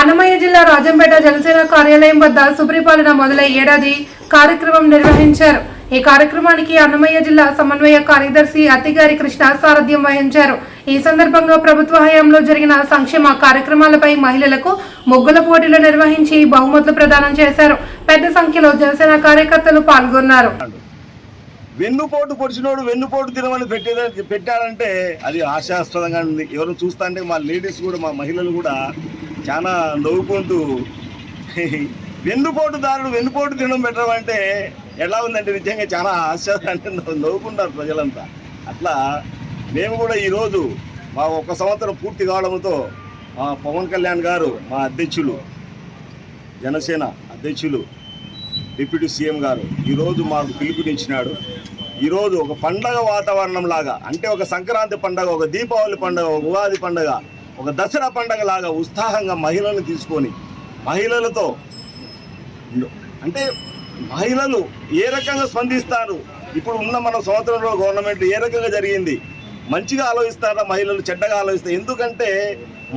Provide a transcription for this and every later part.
అన్నమయ్య జిల్లా రాజంపేట జనసేన కార్యాలయం వద్ద సుపరిపాలన మొదలై ఏడాది కార్యక్రమం నిర్వహించారు. ఈ కార్యక్రమానికి అన్నమయ్య జిల్లా సమన్వయ కార్యదర్శి అత్తిగారి కృష్ణ సారథ్యం వహించారు. ఈ సందర్భంగా ప్రభుత్వ హయాంలో జరిగిన సంక్షేమ కార్యక్రమాలపై మహిళలకు ముగ్గుల పోటీలు నిర్వహించి బహుమతులు ప్రదానం చేశారు. పెద్ద సంఖ్యలో జనసేన కార్యకర్తలు పాల్గొన్నారు. వెన్నుపోటు పొడిచినోడు వెన్నుపోటు తినమని పెట్టేద పెట్టాడంటే అది ఆశాస్పదంగా ఉంది. ఎవరు చూస్తా అంటే మా లేడీస్ కూడా మా మహిళలు కూడా చాలా నవ్వుకుంటూ వెన్నుపోటుదారుడు వెన్నుపోటు తినడం పెట్టడం అంటే ఎలా ఉందంటే నిజంగా చాలా ఆశ్చర్యం అంటే నవ్వుకుంటారు ప్రజలంతా. అట్లా మేము కూడా ఈరోజు మా ఒక సంవత్సరం పూర్తి కావడంతో మా పవన్ కళ్యాణ్ గారు మా అధ్యక్షులు జనసేన అధ్యక్షులు డిప్యూటీ సీఎం గారు ఈరోజు మాకు పిలుపునిచ్చినాడు. ఈరోజు ఒక పండగ వాతావరణం లాగా అంటే ఒక సంక్రాంతి పండగ ఒక దీపావళి పండగ ఒక ఉగాది పండగ ఒక దసరా పండగ లాగా ఉత్సాహంగా మహిళలను తీసుకొని మహిళలతో అంటే మహిళలు ఏ రకంగా స్పందిస్తారు? ఇప్పుడు ఉన్న మన సంవత్సరంలో గవర్నమెంట్ ఏ రకంగా జరిగింది? మంచిగా ఆలోచిస్తారా మహిళలు? చెడ్డగా ఆలోచిస్తారు? ఎందుకంటే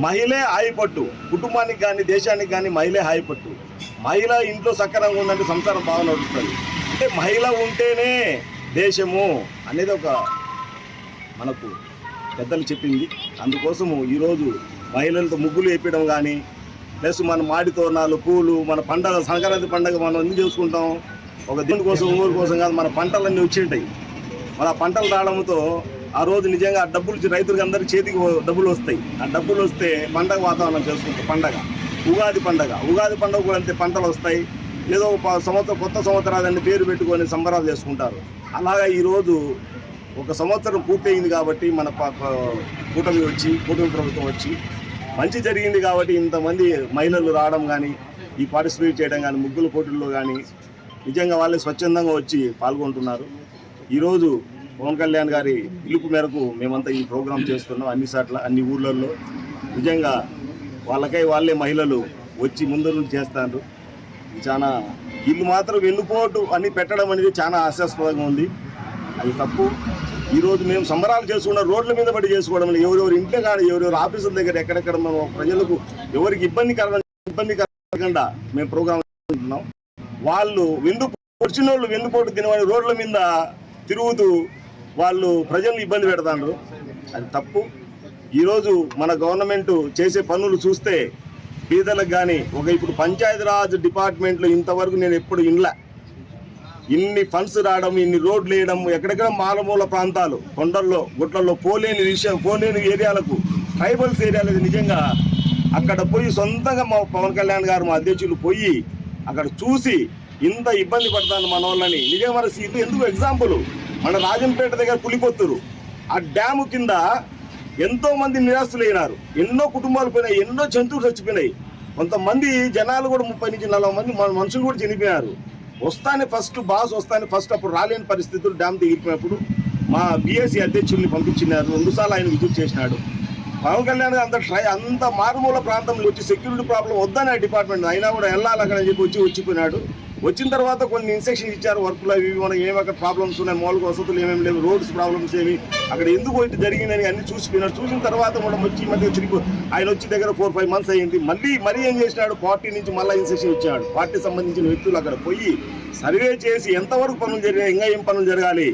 మహిళే హాయిపట్టు కుటుంబానికి కానీ దేశానికి కానీ మహిళే హాయిపట్టు మహిళ ఇంట్లో సక్రమంగా ఉందంటే సంసారం బాగా నడుస్తుంది. అంటే మహిళ ఉంటేనే దేశము అనేది ఒక మనకు పెద్దలు చెప్పింది. అందుకోసము ఈరోజు మహిళలతో ముగ్గులు వేపించడం కానీ ప్లస్ మన మాడి తోరణాలు పూలు మన పండగ సంక్రాంతి పండగ మనం ఎందుకు చేసుకుంటాం? ఒక దీని కోసం ఊరు కోసం కాదు మన పంటలన్నీ వచ్చింటాయి మన పంటలు రావడంతో ఆ రోజు నిజంగా ఆ డబ్బులు రైతులకు అందరి చేతికి డబ్బులు వస్తాయి. ఆ డబ్బులు వస్తే పండగ వాతావరణం చేసుకుంటాం పండగ. ఉగాది పండగ. ఉగాది పండగ కూడా అంతే పంటలు వస్తాయి. ఏదో ఒక సంవత్సరం కొత్త సంవత్సరాలని పేరు పెట్టుకొని సంబరాలు చేసుకుంటారు. అలాగా ఈరోజు ఒక సంవత్సరం పూర్తయింది కాబట్టి మన కూటమి వచ్చి కూటమి ప్రభుత్వం వచ్చి మంచి జరిగింది కాబట్టి ఇంతమంది మహిళలు రావడం కానీ ఈ పార్టిసిపేట్ చేయడం కానీ ముగ్గుల పోటీల్లో కానీ నిజంగా వాళ్ళే స్వచ్ఛందంగా వచ్చి పాల్గొంటున్నారు. ఈరోజు పవన్ కళ్యాణ్ గారి పిలుపు మేరకు మేమంతా ఈ ప్రోగ్రాం చేస్తున్నాం అన్ని చోట్ల అన్ని ఊర్లలో నిజంగా వాళ్ళకై వాళ్ళే మహిళలు వచ్చి ముందు నుంచి చేస్తారు చాలా వీళ్ళు మాత్రం వెన్నుపోటు అని పెట్టడం అనేది చాలా హాస్యాస్పదంగా ఉంది. అది తప్పు. ఈరోజు మేము సంబరాలు చేసుకున్న రోడ్ల మీద పడి చేసుకోవడం ఎవరెవరు ఇంట్లో కానీ ఎవరెవరు ఆఫీసుల దగ్గర ఎక్కడెక్కడ మనం ప్రజలకు ఎవరికి ఇబ్బంది కలగ ఇబ్బంది కలగకుండా మేము ప్రోగ్రాం వాళ్ళు విందు వచ్చిన వాళ్ళు వెన్నుపోటు తినవని రోడ్ల మీద తిరుగుతూ వాళ్ళు ప్రజలను ఇబ్బంది పెడతారు అది తప్పు. ఈరోజు మన గవర్నమెంట్ చేసే పనులు చూస్తే పేదలకు కానీ ఒక ఇప్పుడు పంచాయతీరాజ్ డిపార్ట్మెంట్లో ఇంతవరకు నేను ఎప్పుడు ఇన్లా ఇన్ని ఫండ్స్ రావడం ఇన్ని రోడ్లు వేయడం ఎక్కడెక్కడ మాలమూల ప్రాంతాలు కొండల్లో గుట్లలో పోలేని విషయం పోలేని ఏరియాలకు ట్రైబల్స్ ఏరియాలకు నిజంగా అక్కడ పోయి సొంతంగా మా పవన్ కళ్యాణ్ గారు మా అధ్యక్షులు పోయి అక్కడ చూసి ఇంత ఇబ్బంది పడతాను మన వాళ్ళని. నిజంగా మన ఇది ఎందుకు ఎగ్జాంపుల్? మన రాజంపేట దగ్గర పులికొత్తురు. ఆ డ్యాము కింద ఎంతో మంది నిరాస్తులైనారు ఎన్నో కుటుంబాలు పోయినాయి ఎన్నో జంతువులు చచ్చిపోయినాయి. కొంతమంది జనాలు కూడా ముప్పై నుంచి నలభై మంది మన మనుషులు కూడా చనిపోయారు వస్తానే ఫస్ట్ బాస్ వస్తానే ఫస్ట్ అప్పుడు రాలేని పరిస్థితులు డ్యామ్ దిగిపోయినప్పుడు మా బీఎస్సీ అధ్యక్షుల్ని పంపించినారు. రెండుసార్లు ఆయన విజిట్ చేసినాడు. పవన్ కళ్యాణ్ అంత ట్రై అంత మారుమూల ప్రాంతంలో వచ్చి సెక్యూరిటీ ప్రాబ్లం వద్దనే డిపార్ట్మెంట్ అయినా కూడా వెళ్ళాలి అక్కడ అని చెప్పి వచ్చి వచ్చిపోయినాడు. వచ్చిన తర్వాత కొన్ని ఇన్స్ట్రక్షన్ ఇచ్చారు వర్క్లో ఇవి మనకి ఏమి అక్కడ ప్రాబ్లమ్స్ ఉన్నాయి మౌలిక వసతులు ఏమేమి లేవు రోడ్స్ ప్రాబ్లమ్స్ ఏమి అక్కడ ఎందుకు ఇటు జరిగిందని అన్ని చూసిపోయినాడు చూసిన తర్వాత కూడా వచ్చి మళ్ళీ మధ్య తిరిగి ఆయన వచ్చి దగ్గర ఫోర్ ఫైవ్ మంత్స్ అయ్యింది. మళ్ళీ మరీ ఏం చేసినాడు? పార్టీ నుంచి మళ్ళీ ఇన్స్ట్రక్షన్ ఇచ్చాడు. పార్టీ సంబంధించిన వ్యక్తులు అక్కడ పోయి సర్వే చేసి ఎంతవరకు పనులు జరిగాయి ఇంకా ఏం పనులు జరగాలి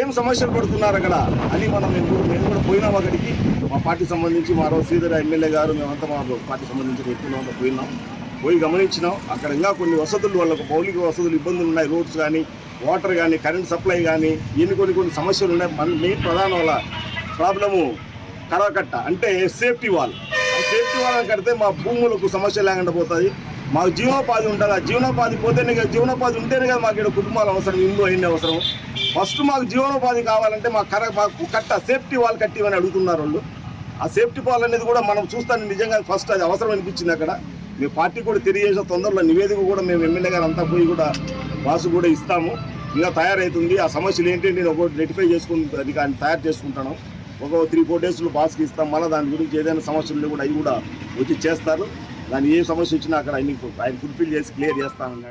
ఏం సమస్యలు పడుతున్నారు అక్కడ అని మనం మేము మేము కూడా పోయినాం అక్కడికి. మా పార్టీ సంబంధించి మా రోజు శ్రీధర్ ఎమ్మెల్యే గారు మేమంతా మా పార్టీ సంబంధించిన వ్యక్తులు అంతా పోయినాం. పోయి గమనించినాం. అక్కడ ఇంకా కొన్ని వసతులు వాళ్ళకు మౌలిక వసతులు ఇబ్బందులు ఉన్నాయి. రోడ్స్ కానీ వాటర్ కానీ కరెంట్ సప్లై కానీ ఎన్ని కొన్ని కొన్ని సమస్యలు ఉన్నాయి. మన మెయిన్ ప్రధాన వాళ్ళ ప్రాబ్లము కరవకట్ట అంటే సేఫ్టీ వాల్. సేఫ్టీ వాల్ కడితే మా భూములకు సమస్య లేకుండా పోతుంది మాకు జీవనోపాధి ఉంటుంది. ఆ జీవనోపాధి పోతేనే కదా జీవనోపాధి ఉంటేనే కదా మాకు ఇక్కడ కుటుంబాలు అవసరం ఇల్లు అయింది అవసరం. ఫస్ట్ మాకు జీవనోపాధి కావాలంటే మాకు కర మాకు కట్ట సేఫ్టీ వాల్ కట్టివని అడుగుతున్నారు వాళ్ళు. ఆ సేఫ్టీ వాల్ అనేది కూడా మనం చూస్తాను నిజంగా ఫస్ట్ అది అవసరం అనిపించింది అక్కడ. మీ పార్టీ కూడా తెలియజేసిన తొందరలో నివేదిక కూడా మేము ఎమ్మెల్యే గారు అంతా పోయి కూడా వాసు కూడా ఇస్తాము. ఇంకా తయారవుతుంది ఆ సమస్యలు ఏంటి నేను ఒకటి రెటిఫై చేసుకుని అది కానీ తయారు చేసుకుంటాను ఒక త్రీ ఫోర్ డేస్లో బాస్కి ఇస్తాం. మళ్ళీ దాని గురించి ఏదైనా సమస్యలు కూడా అవి కూడా వచ్చి చేస్తారు. దాని ఏ సమస్య వచ్చినా అక్కడ ఆయన ఆయన ఫుల్ఫిల్ చేసి క్లియర్ చేస్తామన్నాడు.